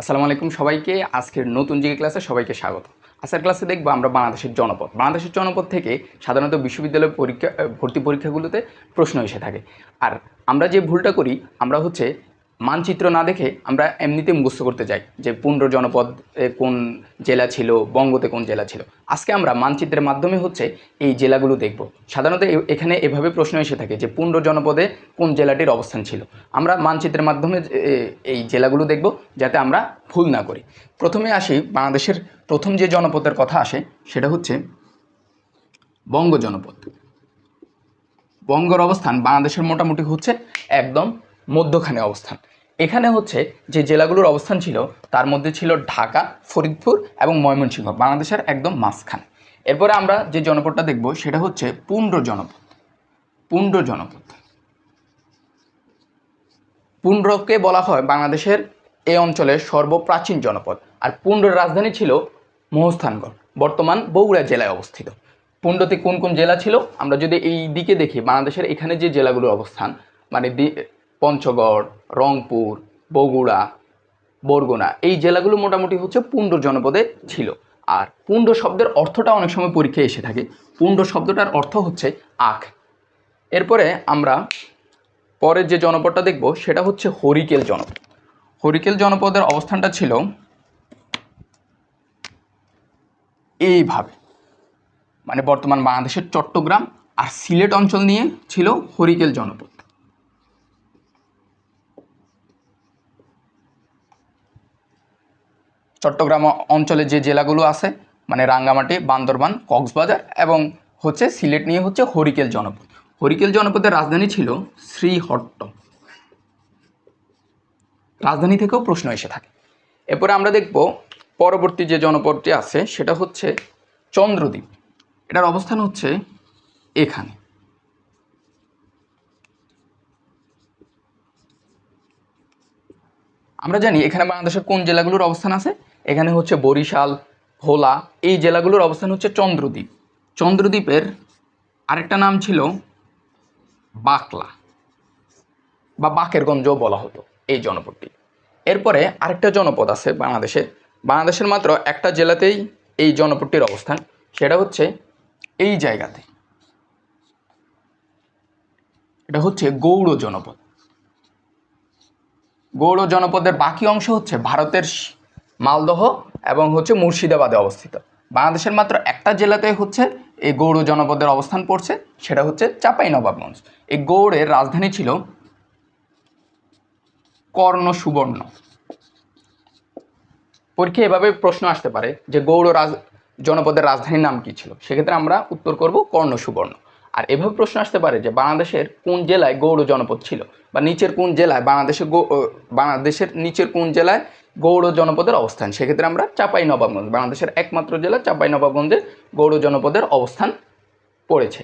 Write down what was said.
আসসালামু আলাইকুম সবাইকে। আজকের নতুন জিকে ক্লাসে সবাইকে স্বাগত। আজকের ক্লাসে দেখব আমরা বাংলাদেশের জনপদ। বাংলাদেশের জনপদ থেকে সাধারণত বিশ্ববিদ্যালয় পরীক্ষা, ভর্তি পরীক্ষাগুলোতে প্রশ্ন এসে থাকে। আর আমরা যে ভুলটা করি, আমরা হচ্ছে মানচিত্র না দেখে আমরা এমনিতে মুখস্থ করতে যাই যে পুন্ড্র জনপদ কোন জেলা ছিল, বঙ্গতে কোন জেলা ছিল। আজকে আমরা মানচিত্রের মাধ্যমে হচ্ছে এই জেলাগুলো দেখব। সাধারণত এখানে এভাবে প্রশ্ন এসে থাকে যে পুন্ড্র জনপদে কোন জেলাটির অবস্থান ছিল। আমরা মানচিত্রের মাধ্যমে এই জেলাগুলো দেখব যাতে আমরা ভুল না করি। প্রথমে আসি বাংলাদেশের প্রথম যে জনপদের কথা আসে সেটা হচ্ছে বঙ্গ জনপদ। বঙ্গর অবস্থান বাংলাদেশের মোটামুটি হচ্ছে একদম মধ্যখানে অবস্থান। এখানে হচ্ছে যে জেলাগুলোর অবস্থান ছিল, তার মধ্যে ছিল ঢাকা, ফরিদপুর এবং ময়মনসিংহ, বাংলাদেশের একদম মাঝখান। এরপরে আমরা যে জনপদটা দেখব, সেটা হচ্ছে পুণ্ড জনপদ। পুণ্ড জনপদ। পুণ্ডকে বলা হয় বাংলাদেশের এই অঞ্চলের সর্বপ্রাচীন জনপদ। আর পুন্ড্রের রাজধানী ছিল মহস্থানগড়, বর্তমান বগুড়া জেলায় অবস্থিত। পুণ্ডতে কোন কোন জেলা ছিল? আমরা যদি এই দিকে দেখি, বাংলাদেশের এখানে যে জেলাগুলোর অবস্থান মানে পঞ্চগড়, রংপুর, বগুড়া, বরগুনা এই জেলাগুলো মোটামুটি হচ্ছে পুণ্ড জনপদে ছিল। আর পুণ্ড শব্দের অর্থটা অনেক সময় পরীক্ষায় এসে থাকে। পুণ্ড শব্দটার অর্থ হচ্ছে আখ। এরপরে আমরা পরের যে জনপদটা দেখব, সেটা হচ্ছে হরিকেল জনপদ। হরিকেল জনপদের অবস্থানটা ছিল এইভাবে। মানে বর্তমান বাংলাদেশের চট্টগ্রাম আর সিলেট অঞ্চল নিয়ে ছিল হরিকেল জনপদ। চট্টগ্রাম অঞ্চলে যে জেলাগুলো আছে মানে রাঙ্গামাটি, বান্দরবান, কক্সবাজার এবং হচ্ছে সিলেট নিয়ে হচ্ছে হরিকেল জনপদ। হরিকেল জনপদের রাজধানী ছিল শ্রীহট্ট। রাজধানী থেকেও প্রশ্ন এসে থাকে। এরপরে আমরা দেখব পরবর্তী যে জনপদটি আছে, সেটা হচ্ছে চন্দ্রদ্বীপ। এটার অবস্থান হচ্ছে এখানে। আমরা জানি এখানে বাংলাদেশের কোন জেলাগুলোর অবস্থান আছে? এখানে হচ্ছে বরিশাল, ভোলা, এই জেলাগুলোর অবস্থান হচ্ছে চন্দ্রদ্বীপ। চন্দ্রদ্বীপের আরেকটা নাম ছিল বাকলা বা বাকেরগঞ্জও বলা হতো এই জনপদটি। এরপরে আরেকটা জনপদ আছে বাংলাদেশে। বাংলাদেশের মাত্র একটা জেলাতেই এই জনপদটির অবস্থান, সেটা হচ্ছে এই জায়গাতে। এটা হচ্ছে গৌড় জনপদ। গৌড় জনপদের বাকি অংশ হচ্ছে ভারতের মালদহ এবং হচ্ছে মুর্শিদাবাদে অবস্থিত। বাংলাদেশের মাত্র একটা জেলাতে হচ্ছে এই গৌড় জনপদের অবস্থান পড়ছে, সেটা হচ্ছে চাপাই নবাবগঞ্জ এই গৌড়ের রাজধানী ছিল কর্ণ সুবর্ণ পরীক্ষা এভাবে প্রশ্ন আসতে পারে যে গৌড় রাজ জনপদের রাজধানীর নাম কি ছিল? সেক্ষেত্রে আমরা উত্তর করব কর্ণ সুবর্ণ আর এভাবে প্রশ্ন আসতে পারে যে বাংলাদেশের কোন জেলায় গৌড় জনপদ ছিল? বা নিচের কোন জেলায় বাংলাদেশের বাংলাদেশের নিচের কোন জেলায় গৌড় জনপদের অবস্থান? সেক্ষেত্রে আমরা চাপাই নবাবগঞ্জ, বাংলাদেশের একমাত্র জেলা চাপাই নবাবগঞ্জে গৌড় জনপদের অবস্থান পড়েছে।